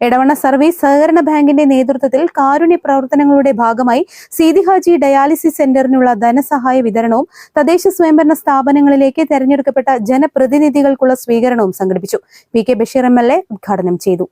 Edavanna service സഹകരണ ബാങ്കിന്റെ നേതൃത്വത്തിൽ കാരുണ്യ പ്രവർത്തനങ്ങളുടെ ഭാഗമായി സീതി ഹാജി ഡയാലിസിസ് സെന്ററിനുള്ള ധനസഹായ വിതരണവും തദ്ദേശ സ്വയംഭരണ സ്ഥാപനങ്ങളിലേക്ക് തെരഞ്ഞെടുക്കപ്പെട്ട ജനപ്രതിനിധികൾക്കുള്ള സ്വീകരണവും സംഘടിപ്പിച്ചു. P K Basheer M L A ഉദ്ഘാടനം ചെയ്തു.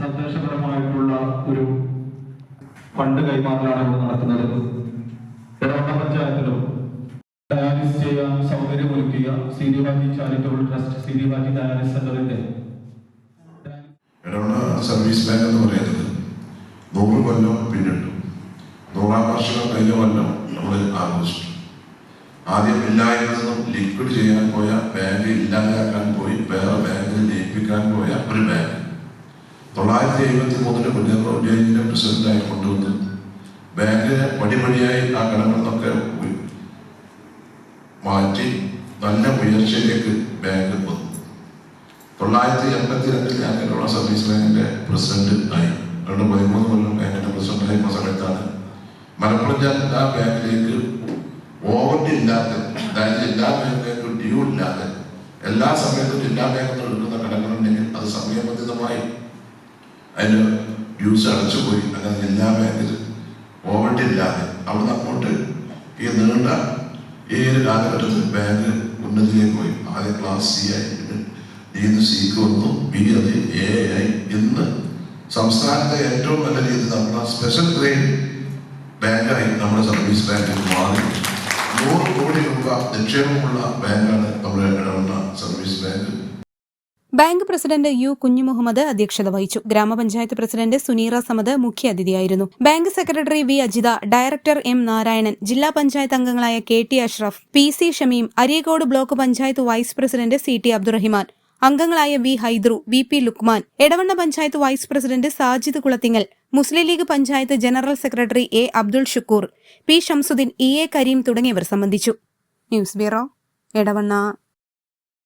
സന്തോഷപരമായിട്ടുള്ള ഒരു ഫണ്ട് ഡയാലിസിസ് ചെയ്യാൻ സൗകര്യമൊരുക്കിയ C D charitable trust C dialysis സെന്ററിന്റെ ഇടവണ സർവീസ് ബാങ്ക് എന്ന് പറയുന്നത് നൂറ് കൊല്ലം പിന്നിട്ടു. നൂറാം വർഷം കഴിഞ്ഞ കൊല്ലം നമ്മൾ ആഘോഷിച്ചു. ആദ്യം ഇല്ലായ്മ ലിക്വിഡ് ചെയ്യാൻ പോയ ബാങ്ക് ഇല്ലാതാക്കാൻ പോയി വേറെ ബാങ്കിൽ ലയിപ്പിക്കാൻ പോയ ഒരു ബാങ്ക് തൊള്ളായിരത്തി എഴുപത്തി മൂന്നിന് കുഞ്ഞു ജയിലിന്റെ പ്രസിഡന്റായി കൊണ്ടുവന്ന് ബാങ്കിനെ പടിപടിയായി ആ ഉ- മാറ്റി നല്ല ഉയർച്ചയിലേക്ക് ബാങ്ക് വന്നു. തൊള്ളായിരത്തി എൺപത്തി രണ്ടിൽ ഞാൻ കേരള സർവീസ് ബാങ്കിന്റെ പ്രസിഡന്റ് ആയി. രണ്ട് പതിമൂന്ന് കൊല്ലം ബാങ്കിന്റെ പ്രസിഡന്റ് ആയി സമയത്താണ് മലപ്പുറം ജില്ലാ ബാങ്കിലേക്ക് ഓവർഡി ഇല്ലാതെ അതായത് എല്ലാ ബാങ്കിലേക്ക് ഡ്യൂ ഇല്ലാതെ എല്ലാ സമയത്തും ജില്ലാ ബാങ്കിൽ എടുക്കുന്ന കടങ്ങളുണ്ടെങ്കിൽ അത് സമയബന്ധിതമായി അതിന് ഡ്യൂസ് അടച്ചുപോയി. അങ്ങനെ ജില്ലാ ബാങ്കിൽ ഓവർഡി ഇല്ലാതെ അവിടുന്ന് അങ്ങോട്ട് ഈ നീണ്ട ഒരു കാലഘട്ടത്തിൽ ബാങ്ക് ഉന്നതിയിലേക്ക് പോയി. ആദ്യം ക്ലാസ് സി ആയി. ഡിന്ന് സിക്ക് വന്നു ബി അത് എ ആയി ഇന്ന് സംസ്ഥാനത്തെ ഏറ്റവും നല്ല രീതിയിൽ നമ്മുടെ സ്പെഷ്യൽ ട്രെയിൻ ബാങ്കായി നമ്മുടെ സർവീസ് ബാങ്കിൽ മാറി. നൂറ് കോടി രൂപ നിക്ഷേപമുള്ള ബാങ്കാണ് നമ്മുടെ Edavanna service bank bank president U Kunjumuhammed അധ്യക്ഷത വഹിച്ചു. ഗ്രാമപഞ്ചായത്ത് president Suneera Samad മുഖ്യാതിഥിയായിരുന്നു bank secretary V Ajitha director M Narayanan ജില്ലാ പഞ്ചായത്ത് അംഗങ്ങളായ K T Ashraf P C Shameem Areekode block panchayat vice president C T Abdurahiman അംഗങ്ങളായ V Haidru V P Lukman Edavanna panchayat vice president Sajid Kulathingal Muslim League panchayat general secretary A Abdul Shukoor P Shamsuddin E A Kareem തുടങ്ങിയവർ സംബന്ധിച്ചു. News bureau Edavanna.